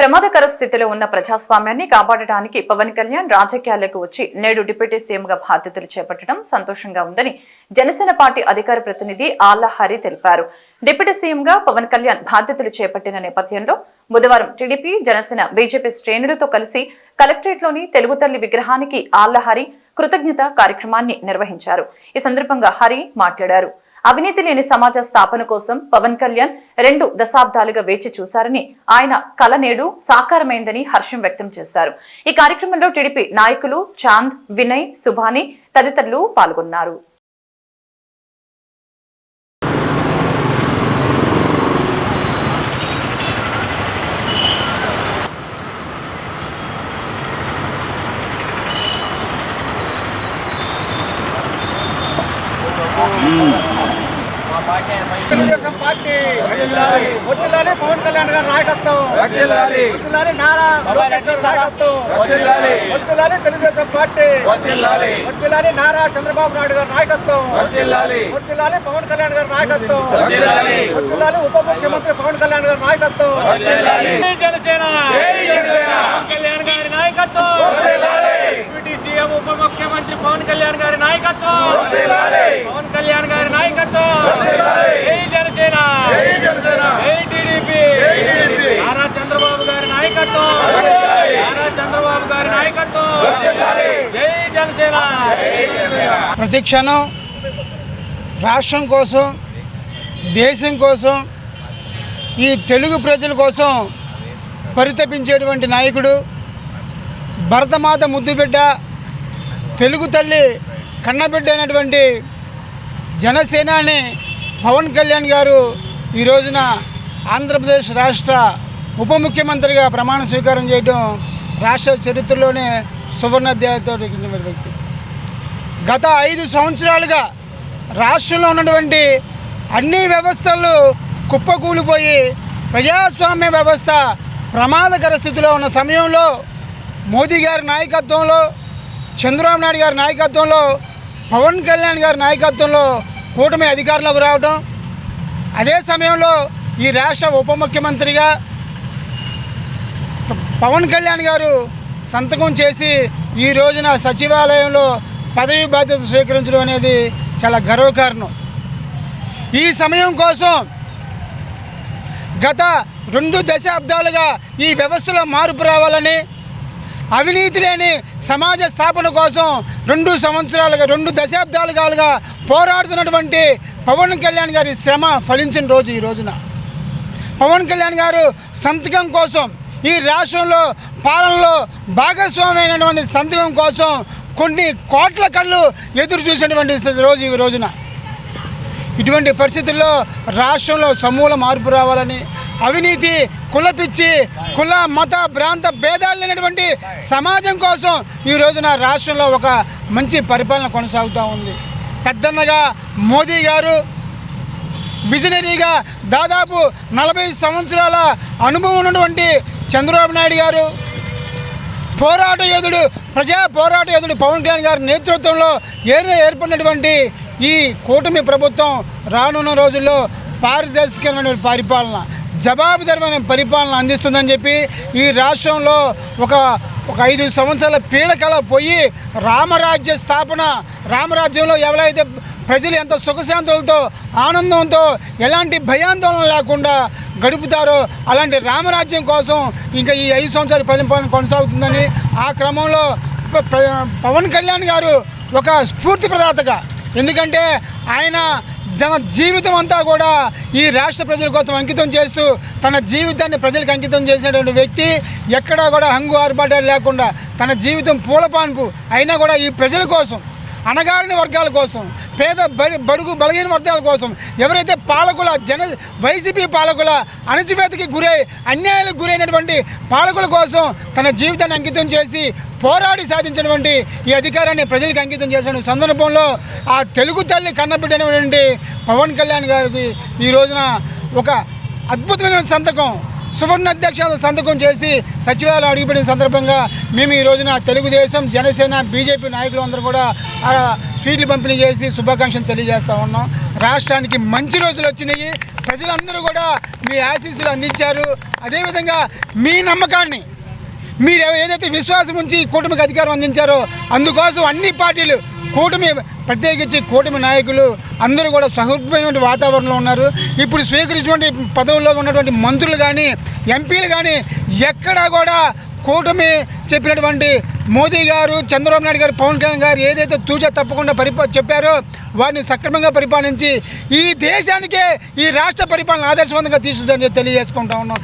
ప్రమాదకర స్థితిలో ఉన్న ప్రజాస్వామ్యాన్ని కాపాడటానికి పవన్ కళ్యాణ్ రాజకీయాలకు వచ్చి నేడు డిప్యూటీ సీఎంగా బాధ్యతలు చేపట్టడం సంతోషంగా ఉందని జనసేన పార్టీ అధికార ప్రతినిధి ఆళ్ళహరి తెలిపారు. డిప్యూటీ సీఎంగా పవన్ కళ్యాణ్ బాధ్యతలు చేపట్టిన నేపథ్యంలో బుధవారం టీడీపీ జనసేన బీజేపీ శ్రేణులతో కలిసి కలెక్టరేట్లోని తెలుగు తల్లి విగ్రహానికి ఆళ్ళహరి కృతజ్ఞత కార్యక్రమాన్ని నిర్వహించారు. ఈ సందర్భంగా హరి మాట్లాడారు. అవినీతి లేని సమాజ స్థాపన కోసం పవన్ కళ్యాణ్ రెండు దశాబ్దాలుగా వేచి చూశారని ఆయన కల నేడు సాకారమైందని హర్షం వ్యక్తం చేశారు. ఈ కార్యక్రమంలో టీడీపీ నాయకులు చాంద్ వినయ్ సుభాని తదితరులు పాల్గొన్నారు. Hmm. తెలుగుదేశం పార్టీ వడ్డిల్లాలి పవన్ కళ్యాణ్ గారి నాయకత్వం. వడ్డిల్లాలి నారా లోకేష్ గారి నాయకత్వం. తెలుగుదేశం పార్టీ. వడ్డిల్లాలి నారా చంద్రబాబు నాయుడు గారి నాయకత్వం. వర్ధిల్లాలి. వడ్డిల్లాలి పవన్ కళ్యాణ్ గారి నాయకత్వం. ఉప ముఖ్యమంత్రి పవన్ కళ్యాణ్ గారి నాయకత్వం వర్ధిల్లాలి. జై జనసేన జై జనసేన. పవన్ కళ్యాణ్ గారి నాయకత్వం వర్ధిల్లాలి. డిప్యూటీ సీఎం ఉప ముఖ్యమంత్రి పవన్ కళ్యాణ్ గారి నాయకత్వం వర్ధిల్లాలి. పవన్ కళ్యాణ్ గారి నాయకత్వం. జై జనసేన జై జనసేన. జై టీడీపీ టీడీపీ. నారా చంద్రబాబు గారి నాయకత్వం. నారా చంద్రబాబు గారి నాయకత్వం. జై జనసేన ప్రతి క్షణం రాష్ట్రం కోసం దేశం కోసం ఈ తెలుగు ప్రజల కోసం పరితపించేటువంటి నాయకుడు భరతమాత ముద్దుబిడ్డ తెలుగు తల్లి కన్నబిడ్డ అయినటువంటి జనసేనాని పవన్ కళ్యాణ్ గారు ఈ రోజున ఆంధ్రప్రదేశ్ రాష్ట్ర ఉప ముఖ్యమంత్రిగా ప్రమాణ స్వీకారం చేయడం రాష్ట్ర చరిత్రలోనే సువర్ణాధ్యాయంతో లిఖించబడిన వ్యక్తి. గత ఐదు సంవత్సరాలుగా రాష్ట్రంలో ఉన్నటువంటి అన్ని వ్యవస్థలు కుప్పకూలిపోయి ప్రజాస్వామ్య వ్యవస్థ ప్రమాదకర స్థితిలో ఉన్న సమయంలో మోదీ గారి నాయకత్వంలో చంద్రబాబు నాయుడు గారి నాయకత్వంలో పవన్ కళ్యాణ్ గారి నాయకత్వంలో కూటమి అధికారంలోకి రావడం అదే సమయంలో ఈ రాష్ట్ర ఉప ముఖ్యమంత్రిగా పవన్ కళ్యాణ్ గారు సంతకం చేసి ఈ రోజున సచివాలయంలో పదవి బాధ్యత స్వీకరించడం అనేది చాలా గర్వకారణం. ఈ సమయం కోసం గత రెండు దశాబ్దాలుగా ఈ వ్యవస్థలో మార్పు రావాలని అవినీతి లేని సమాజ స్థాపన కోసం రెండు సంవత్సరాలుగా రెండు దశాబ్దాలుగా పోరాడుతున్నటువంటి పవన్ కళ్యాణ్ గారి శ్రమ ఫలించిన రోజు ఈ రోజున. పవన్ కళ్యాణ్ గారు సంతకం కోసం ఈ రాష్ట్రంలో పాలనలో భాగస్వామైనటువంటి సంతకం కోసం కొన్ని కోట్ల కళ్ళు ఎదురు చూసినటువంటి రోజు ఈ రోజున. ఇటువంటి పరిస్థితుల్లో రాష్ట్రంలో సమూల మార్పు రావాలని అవినీతి కులపిచ్చి కుల మత ప్రాంత భేదాలు లేనటువంటి సమాజం కోసం ఈ రోజున రాష్ట్రంలో ఒక మంచి పరిపాలన కొనసాగుతూ ఉంది. పెద్దన్నగా మోదీ గారు విజనరీగా దాదాపు నలభై సంవత్సరాల అనుభవం ఉన్నటువంటి చంద్రబాబు నాయుడు గారు పోరాట యోధుడు ప్రజా పోరాట యోధుడు పవన్ కళ్యాణ్ గారి నేతృత్వంలో ఏర్పడినటువంటి ఈ కూటమి ప్రభుత్వం రానున్న రోజుల్లో పారదర్శకమైన పరిపాలన. జవాబుదారమైన పరిపాలన అందిస్తుందని చెప్పి ఈ రాష్ట్రంలో ఒక ఒక ఐదు సంవత్సరాల పీడకల పోయి రామరాజ్య స్థాపన రామరాజ్యంలో ఎవరైతే ప్రజలు ఎంత సుఖశాంతులతో ఆనందంతో ఎలాంటి భయాందోళన లేకుండా గడుపుతారో అలాంటి రామరాజ్యం కోసం ఇంకా ఈ ఐదు సంవత్సరాల పరిపాలన కొనసాగుతుందని ఆ క్రమంలో పవన్ కళ్యాణ్ గారు ఒక స్ఫూర్తి ప్రదాతగా. ఎందుకంటే ఆయన తన జీవితం అంతా కూడా ఈ రాష్ట్ర ప్రజల కోసం అంకితం చేస్తూ తన జీవితాన్ని ప్రజలకు అంకితం చేసినటువంటి వ్యక్తి ఎక్కడా కూడా హంగు ఆర్భాటాలు లేకుండా తన జీవితం పూలపాన్పు అయినా కూడా ఈ ప్రజల కోసం అణగారిన వర్గాల కోసం పేద బడి బడుగు బలహీన వర్గాల కోసం ఎవరైతే పాలకుల జన వైసీపీ పాలకుల అణచివేతకి గురై అన్యాయాలకు గురైనటువంటి పాలకుల కోసం తన జీవితాన్ని అంకితం చేసి పోరాడి సాధించినటువంటి ఈ అధికారాన్ని ప్రజలకు అంకితం చేసిన సందర్భంలో ఆ తెలుగు తల్లి కన్నబిడ్డైనటువంటి పవన్ కళ్యాణ్ గారికి ఈ రోజున ఒక అద్భుతమైన సంతకం సువర్ణ అధ్యక్షాలు సంతకం చేసి సచివాలయం అడుగుపెట్టిన సందర్భంగా మేము ఈ రోజున తెలుగుదేశం జనసేన బీజేపీ నాయకులు అందరూ కూడా స్వీట్లు పంపిణీ చేసి శుభాకాంక్షలు తెలియజేస్తూ ఉన్నాం. రాష్ట్రానికి మంచి రోజులు వచ్చినాయి. ప్రజలందరూ కూడా మీ ఆశీస్సులు అందించారు. అదేవిధంగా మీ నమ్మకాన్ని మీరు ఏదైతే విశ్వాసం ఉంచి ఈ కూటమికి అధికారం అందించారో అందుకోసం అన్ని పార్టీలు కూటమి ప్రత్యేకించి కూటమి నాయకులు అందరూ కూడా సహృదయమైన వాతావరణంలో ఉన్నారు. ఇప్పుడు స్వీకరించినటువంటి పదవుల్లో ఉన్నటువంటి మంత్రులు కానీ ఎంపీలు కానీ ఎక్కడా కూడా కూటమి చెప్పినటువంటి మోదీ గారు చంద్రబాబు నాయుడు గారు పవన్ కళ్యాణ్ గారు ఏదైతే తూచా తప్పకుండా పరిపా చెప్పారో వారిని సక్రమంగా పరిపాలించి ఈ దేశానికే ఈ రాష్ట్ర పరిపాలన ఆదర్శవంతంగా తీసుకుందని తెలియజేసుకుంటా ఉన్నాం.